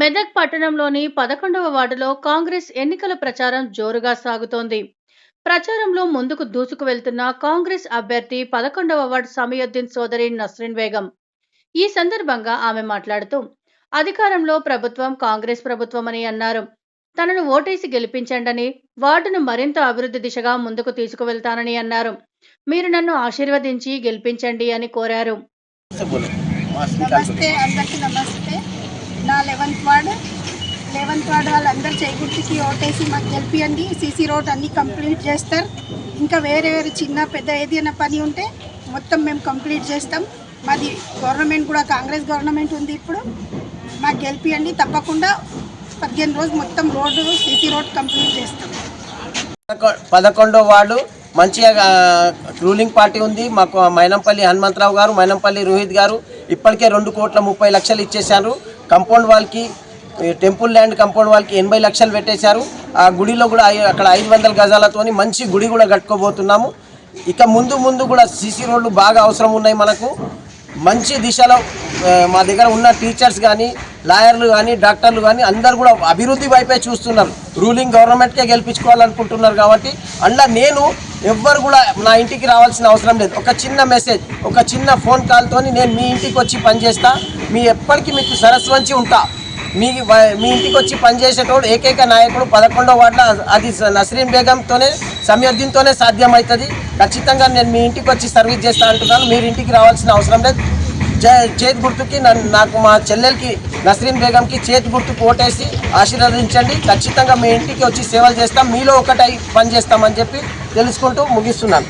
మెదక్ పట్టణంలోని పదకొండవ వార్డులో కాంగ్రెస్ ఎన్నికల ప్రచారం జోరుగా సాగుతోంది. ప్రచారంలో ముందుకు దూసుకు వెళ్తున్న కాంగ్రెస్ అభ్యర్థి పదకొండవ వార్డు సమయుద్దీన్ సోదరి నస్రిన్ బేగం. ఈ సందర్భంగా ఆమె మాట్లాడుతూ అధికారంలో ప్రభుత్వం కాంగ్రెస్ ప్రభుత్వం అని అన్నారు. తనను ఓటేసి గెలిపించండని వార్డును మరింత అభివృద్ధి దిశగా ముందుకు తీసుకువెళ్తానని అన్నారు. మీరు నన్ను ఆశీర్వదించి గెలిపించండి అని కోరారు. నా లెవెన్త్ వార్డ్. లెవెన్త్ వార్డ్ వాళ్ళందరూ చేకూర్తికి ఓటేసి మాకు గెలిపియండి. సీసీ రోడ్ అన్నీ కంప్లీట్ చేస్తారు. ఇంకా వేరే వేరే చిన్న పెద్ద ఏదైనా పని ఉంటే మొత్తం మేము కంప్లీట్ చేస్తాం. మాది గవర్నమెంట్ కూడా కాంగ్రెస్ గవర్నమెంట్ ఉంది ఇప్పుడు. మాకు గెలిపియండి. తప్పకుండా పదిహేను రోజు మొత్తం రోడ్డు సీసీ రోడ్ కంప్లీట్ చేస్తాం. పదకొండో వార్డు. మంచిగా రూలింగ్ పార్టీ ఉంది. మాకు మైనంపల్లి హనుమంతరావు గారు మైనంపల్లి రోహిత్ గారు ఇప్పటికే రెండు కోట్ల ముప్పై లక్షలు ఇచ్చేశారు. కంపౌండ్ వాల్కి టెంపుల్ ల్యాండ్ కంపౌండ్ వాళ్ళకి ఎనభై లక్షలు పెట్టేశారు. ఆ గుడిలో కూడా అక్కడ ఐదు వందల గజాలతోని మంచి గుడి కూడా కట్టుకోబోతున్నాము. ఇక ముందు ముందు కూడా సీసీ రోడ్లు బాగా అవసరం ఉన్నాయి మనకు. మంచి దిశలో మా దగ్గర ఉన్న టీచర్స్ కానీ లాయర్లు కానీ డాక్టర్లు కానీ అందరు కూడా అభివృద్ధి వైపే చూస్తున్నారు. రూలింగ్ గవర్నమెంట్కే గెలిపించుకోవాలనుకుంటున్నారు కాబట్టి. అందులో నేను ఎవ్వరు కూడా నా ఇంటికి రావాల్సిన అవసరం లేదు. ఒక చిన్న మెసేజ్ ఒక చిన్న ఫోన్ కాల్తోని నేను మీ ఇంటికి వచ్చి పనిచేస్తా మీ ఎప్పటికీ మీకు సరస్వంచి ఉంటా. మీ వ- మీ ఇంటికి వచ్చి పనిచేసేటోడు ఏకైక నాయకుడు పదకొండో వార్డులో అది స- నస్రీన్ బేగంతోనే సాధ్యం సాధ్యమవుతుంది. ఖచ్చితంగా నేను మీ ఇంటికి వచ్చి సర్వీస్ చేస్తా అంటున్నాను. మీరు ఇంటికి రావాల్సిన అవసరం లేదు. చేతి గుర్తుకి నన్ను నాకు మా చెల్లెలకి నస్రీన్ బేగంకి చేతి గుర్తుకు ఓటేసి ఆశీర్వదించండి. ఖచ్చితంగా మీ ఇంటికి వచ్చి సేవలు చేస్తాం. మీలో ఒకటై పని చేస్తామని చెప్పి తెలుసుకుంటూ ముగిస్తున్నాను.